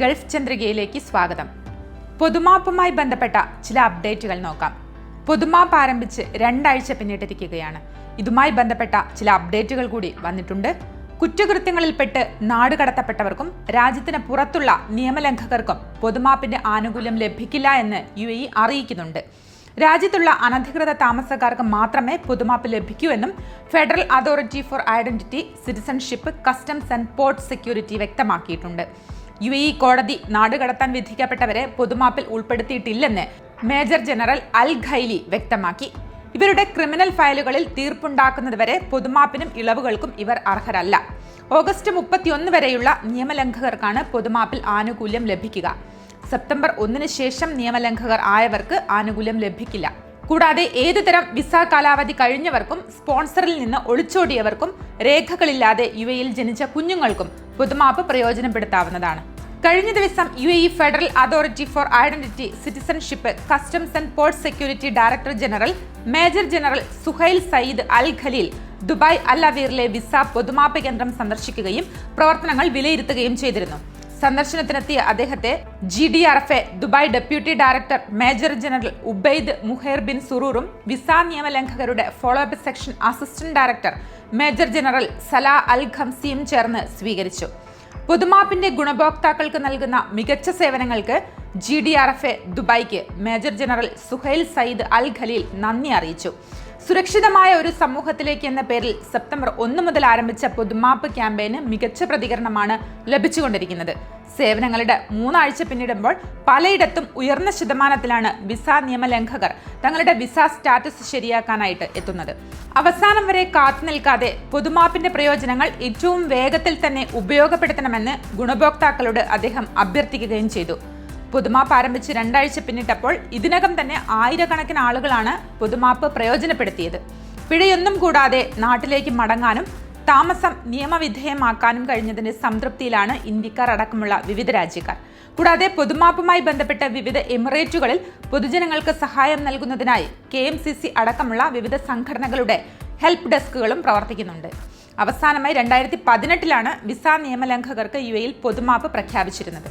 Gulf ചന്ദ്രികയിലേക്ക് സ്വാഗതം. പൊതുമാപ്പുമായി ബന്ധപ്പെട്ട ചില അപ്ഡേറ്റുകൾ നോക്കാം. പൊതുമാപ്പ് ആരംഭിച്ച് രണ്ടാഴ്ച പിന്നിട്ടിരിക്കുകയാണ്. ഇതുമായി ബന്ധപ്പെട്ട ചില അപ്ഡേറ്റുകൾ കൂടി വന്നിട്ടുണ്ട്. കുറ്റകൃത്യങ്ങളിൽപ്പെട്ട് നാട് കടത്തപ്പെട്ടവർക്കും രാജ്യത്തിന് പുറത്തുള്ള നിയമലംഘകർക്കും പൊതുമാപ്പിന്റെ ആനുകൂല്യം ലഭിക്കില്ല എന്ന് യു എ അറിയിക്കുന്നുണ്ട്. രാജ്യത്തുള്ള അനധികൃത താമസക്കാർക്ക് മാത്രമേ പൊതുമാപ്പ് ലഭിക്കൂ എന്നും federal authority for identity citizenship customs and port security വ്യക്തമാക്കിയിട്ടുണ്ട്. യു എ ഇ കോടതി നാടുകടത്താൻ വിധിക്കപ്പെട്ടവരെ പൊതുമാപ്പിൽ ഉൾപ്പെടുത്തിയിട്ടില്ലെന്ന് മേജർ ജനറൽ അൽ ഖൈലി വ്യക്തമാക്കി. ഇവരുടെ ക്രിമിനൽ ഫയലുകളിൽ തീർപ്പുണ്ടാക്കുന്നതുവരെ പൊതുമാപ്പിനും ഇളവുകൾക്കും ഇവർ അർഹരല്ല. ഓഗസ്റ്റ് മുപ്പത്തിയൊന്ന് വരെയുള്ള നിയമലംഘകർക്കാണ് പൊതുമാപ്പിൽ ആനുകൂല്യം ലഭിക്കുക. സെപ്റ്റംബർ ഒന്നിന് ശേഷം നിയമലംഘകർ ആയവർക്ക് ആനുകൂല്യം ലഭിക്കില്ല. കൂടാതെ ഏതു തരം വിസ കാലാവധി കഴിഞ്ഞവർക്കും സ്പോൺസറിൽ നിന്ന് ഒളിച്ചോടിയവർക്കും രേഖകളില്ലാതെ യു എയിൽ ജനിച്ച കുഞ്ഞുങ്ങൾക്കും പൊതുമാപ്പ് പ്രയോജനപ്പെടുത്താവുന്നതാണ്. കഴിഞ്ഞ ദിവസം U A federal authority for identity citizenship customs and port security director general major general Suhail Sayyid Al Khalil Dubai Al അവീറിലെ visa പൊതുമാപ്പ് കേന്ദ്രം സന്ദർശിക്കുകയും പ്രവർത്തനങ്ങൾ വിലയിരുത്തുകയും ചെയ്തിരുന്നു. സന്ദർശനത്തിനെത്തിയ അദ്ദേഹത്തെ G D R F A Dubai deputy director major general Ubaid Muhair bin സുറൂറും visa നിയമലംഘകരുടെ follow up section assistant director major general Salah Al ഖംസിയും ചേർന്ന് സ്വീകരിച്ചു. പൊതുമാപ്പിന്റെ ഗുണഭോക്താക്കൾക്ക് നൽകുന്ന മികച്ച സേവനങ്ങൾക്ക് G D R F A ദുബായ്ക്ക് major general Suhail Sayyid Al Khalil നന്ദി അറിയിച്ചു. സുരക്ഷിതമായ ഒരു സമൂഹത്തിലേക്ക് എന്ന പേരിൽ സെപ്റ്റംബർ ഒന്ന് മുതൽ ആരംഭിച്ച പൊതുമാപ്പ് ക്യാമ്പയിന് മികച്ച പ്രതികരണമാണ് ലഭിച്ചുകൊണ്ടിരിക്കുന്നത്. സേവനങ്ങളുടെ മൂന്നാഴ്ച പിന്നിടുമ്പോൾ പലയിടത്തും ഉയർന്ന ശതമാനത്തിലാണ് വിസ നിയമലംഘകർ തങ്ങളുടെ വിസ സ്റ്റാറ്റസ് ശരിയാക്കാനായിട്ട് എത്തുന്നത്. അവസാനം വരെ കാത്തു നിൽക്കാതെ പൊതുമാപ്പിന്റെ പ്രയോജനങ്ങൾ ഏറ്റവും വേഗത്തിൽ തന്നെ ഉപയോഗപ്പെടുത്തണമെന്ന് ഗുണഭോക്താക്കളോട് അദ്ദേഹം അഭ്യർത്ഥിക്കുകയും ചെയ്തു. പൊതുമാപ്പ് ആരംഭിച്ച് രണ്ടാഴ്ച പിന്നിട്ടപ്പോൾ ഇതിനകം തന്നെ ആയിരക്കണക്കിന് ആളുകളാണ് പുതുമാപ്പ് പ്രയോജനപ്പെടുത്തിയത്. പിഴയൊന്നും കൂടാതെ നാട്ടിലേക്ക് മടങ്ങാനും താമസം നിയമവിധേയമാക്കാനും കഴിഞ്ഞതിന്റെ സംതൃപ്തിയിലാണ് ഇന്ത്യക്കാർ അടക്കമുള്ള വിവിധ രാജ്യക്കാർ. കൂടാതെ പൊതുമാപ്പുമായി ബന്ധപ്പെട്ട വിവിധ എമിറേറ്റുകളിൽ പൊതുജനങ്ങൾക്ക് സഹായം നൽകുന്നതിനായി കെ എം സി സി അടക്കമുള്ള വിവിധ സംഘടനകളുടെ ഹെൽപ്പ് ഡെസ്കുകളും പ്രവർത്തിക്കുന്നുണ്ട്. അവസാനമായി രണ്ടായിരത്തി പതിനെട്ടിലാണ് വിസ നിയമലംഘകർക്ക് യു എയിൽ പൊതുമാപ്പ് പ്രഖ്യാപിച്ചിരുന്നത്.